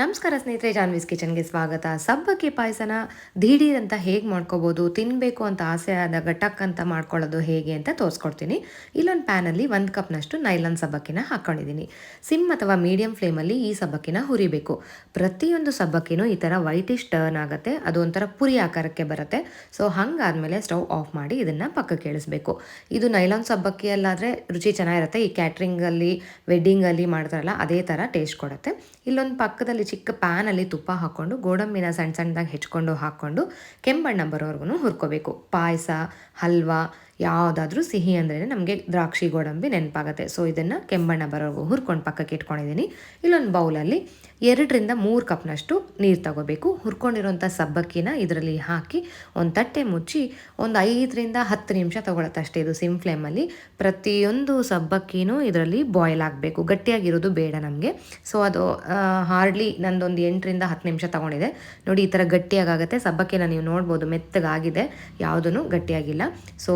ನಮಸ್ಕಾರ ಸ್ನೇಹಿತರೆ, ಜಾನ್ವೀಸ್ ಕಿಚನ್ಗೆ ಸ್ವಾಗತ. ಸಬ್ಬಕ್ಕಿ ಪಾಯಸನ ದಿಢೀರ್ ಅಂತ ಹೇಗೆ ಮಾಡ್ಕೋಬೋದು ತಿನ್ನಬೇಕು ಅಂತ ಆಸೆ ಆದಾಗ ಟಕ್ ಅಂತ ಮಾಡ್ಕೊಳ್ಳೋದು ಹೇಗೆ ಅಂತ ತೋರಿಸ್ಕೊಡ್ತೀನಿ. ಇಲ್ಲೊಂದು ಪ್ಯಾನಲ್ಲಿ ಒಂದು ಕಪ್ನಷ್ಟು ನೈಲಾನ್ ಸಬ್ಬಕ್ಕಿನ ಹಾಕ್ಕೊಂಡಿದ್ದೀನಿ ಸಿಮ್ ಅಥವಾ ಮೀಡಿಯಂ ಫ್ಲೇಮಲ್ಲಿ ಈ ಸಬ್ಬಕ್ಕಿನ ಹುರಿಬೇಕು. ಪ್ರತಿಯೊಂದು ಸಬ್ಬಕ್ಕಿನೂ ಈ ಥರ ವೈಟಿಶ್ ಟರ್ನ್ ಆಗುತ್ತೆ, ಅದು ಒಂಥರ ಪುರಿ ಆಕಾರಕ್ಕೆ ಬರುತ್ತೆ. ಸೊ, ಹಂಗಾದ್ಮೇಲೆ ಸ್ಟವ್ ಆಫ್ ಮಾಡಿ ಇದನ್ನು ಪಕ್ಕಕ್ಕೆ ಇಳಿಸ್ಬೇಕು ಇದು ನೈಲಾನ್ ಸಬ್ಬಕ್ಕಿಯಲ್ಲಾದರೆ ರುಚಿ ಚೆನ್ನಾಗಿರುತ್ತೆ. ಈ ಕ್ಯಾಟ್ರಿಂಗಲ್ಲಿ, ವೆಡ್ಡಿಂಗಲ್ಲಿ ಮಾಡ್ತಾರಲ್ಲ, ಅದೇ ಥರ ಟೇಸ್ಟ್ ಕೊಡುತ್ತೆ. ಇಲ್ಲೊಂದು ಪಕ್ಕದಲ್ಲಿ ಚಿಕ್ಕ ಪ್ಯಾನಲ್ಲಿ ತುಪ್ಪ ಹಾಕ್ಕೊಂಡು ಗೋಡಂಬಿನ ಸಣ್ಣ ಸಣ್ಣದಾಗಿ ಹೆಚ್ಕೊಂಡು ಹಾಕ್ಕೊಂಡು ಕೆಂಬಣ್ಣ ಬರೋವರೆಗೂ ಹುರ್ಕೋಬೇಕು. ಪಾಯಸ ಹಲ್ವಾ ಯಾವುದಾದ್ರೂ ಸಿಹಿ ಅಂದ್ರೆ ನಮಗೆ ದ್ರಾಕ್ಷಿ ಗೋಡಂಬಿ ನೆನಪಾಗುತ್ತೆ. ಸೊ ಇದನ್ನು ಕೆಂಬಣ್ಣ ಬರೋ ಹುರ್ಕೊಂಡು ಪಕ್ಕಕ್ಕೆ ಇಟ್ಕೊಂಡಿದ್ದೀನಿ ಇಲ್ಲೊಂದು ಬೌಲಲ್ಲಿ ಎರಡರಿಂದ ಮೂರು ಕಪ್ನಷ್ಟು ನೀರು ತಗೋಬೇಕು. ಹುರ್ಕೊಂಡಿರುವಂಥ ಸಬ್ಬಕ್ಕಿನ ಇದರಲ್ಲಿ ಹಾಕಿ ಒಂದು ತಟ್ಟೆ ಮುಚ್ಚಿ ಒಂದು ಐದರಿಂದ ಹತ್ತು ನಿಮಿಷ ತೊಗೊಳತ್ತಷ್ಟೇ ಇದು ಸಿಮ್ ಫ್ಲೇಮಲ್ಲಿ. ಪ್ರತಿಯೊಂದು ಸಬ್ಬಕ್ಕಿನೂ ಇದರಲ್ಲಿ ಬಾಯ್ಲ್ ಆಗಬೇಕು. ಗಟ್ಟಿಯಾಗಿರೋದು ಬೇಡ ನಮಗೆ. ಸೊ ಅದು ಹಾರ್ಡ್ಲಿ ನಂದೊಂದು ಎಂಟರಿಂದ ಹತ್ತು ನಿಮಿಷ ತೊಗೊಂಡಿದೆ. ನೋಡಿ, ಈ ಥರ ಗಟ್ಟಿಯಾಗುತ್ತೆ ಸಬ್ಬಕ್ಕಿನ ನೀವು ನೋಡ್ಬೋದು, ಮೆತ್ತಗಾಗಿದೆ. ಯಾವುದೂ ಗಟ್ಟಿಯಾಗಿಲ್ಲ. ಸೊ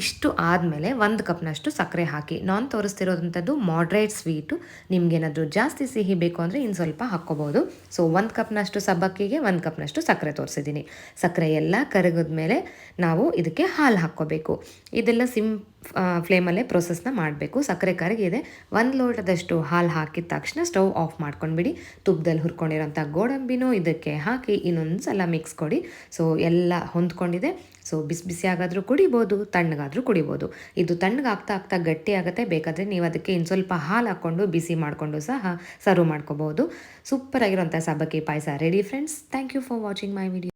ಇಷ್ಟು ಆದಮೇಲೆ ಒಂದು ಕಪ್ನಷ್ಟು ಸಕ್ಕರೆ ಹಾಕಿ. ನಾನು ತೋರಿಸ್ತಿರೋದಂಥದ್ದು ಮಾಡ್ರೇಟ್ ಸ್ವೀಟು ನಿಮಗೇನಾದರೂ ಜಾಸ್ತಿ ಸಿಹಿ ಬೇಕು ಅಂದರೆ ಇನ್ನು ಸ್ವಲ್ಪ ಹಾಕ್ಕೋಬೋದು. ಸೊ ಒಂದು ಕಪ್ನಷ್ಟು ಸಬ್ಬಕ್ಕಿಗೆ ಒಂದು ಕಪ್ನಷ್ಟು ಸಕ್ಕರೆ ತೋರಿಸಿದ್ದೀನಿ. ಸಕ್ಕರೆ ಎಲ್ಲ ಕರಗಿದ ಮೇಲೆ ನಾವು ಇದಕ್ಕೆ ಹಾಲು ಹಾಕ್ಕೋಬೇಕು. ಇದೆಲ್ಲ ಸಿಮ್ ಫ್ಲೇಮಲ್ಲೇ ಪ್ರೊಸೆಸ್ನ ಮಾಡಬೇಕು. ಸಕ್ಕರೆ ಕರಗಿದೆ. ಒಂದು ಲೋಟದಷ್ಟು ಹಾಲು ಹಾಕಿದ ತಕ್ಷಣ ಸ್ಟವ್ ಆಫ್ ಮಾಡ್ಕೊಂಡ್ಬಿಡಿ. ತುಪ್ಪದಲ್ಲಿ ಹುರ್ಕೊಂಡಿರೋಂಥ ಗೋಡಂಬಿನೂ ಇದಕ್ಕೆ ಹಾಕಿ ಇನ್ನೊಂದು ಸಲ ಮಿಕ್ಸ್ ಕೊಡಿ. ಸೊ ಎಲ್ಲ ಹೊಂದ್ಕೊಂಡಿದೆ. ಸೊ ಬಿಸಿ ಬಿಸಿ ಆಗಾದರೂ ಕುಡಿಬೋದು. ತಣ್ಣಗಾದರೂ ಕುಡಿಬೋದು. ಇದು ತಣ್ಣಗಾಗ್ತಾ ಆಗ್ತಾ ಗಟ್ಟಿ ಆಗುತ್ತೆ ಬೇಕಾದರೆ ನೀವು ಅದಕ್ಕೆ ಇನ್ನು ಸ್ವಲ್ಪ ಹಾಲು ಹಾಕ್ಕೊಂಡು, ಬಿಸಿ ಮಾಡಿಕೊಂಡು ಸಹ ಸರ್ವ್ ಮಾಡ್ಕೋಬೋದು. ಸೂಪರ್ ಆಗಿರೋಂಥ ಸಬ್ಬಕ್ಕಿ ಪಾಯಸ. Ready friends thank you for watching my video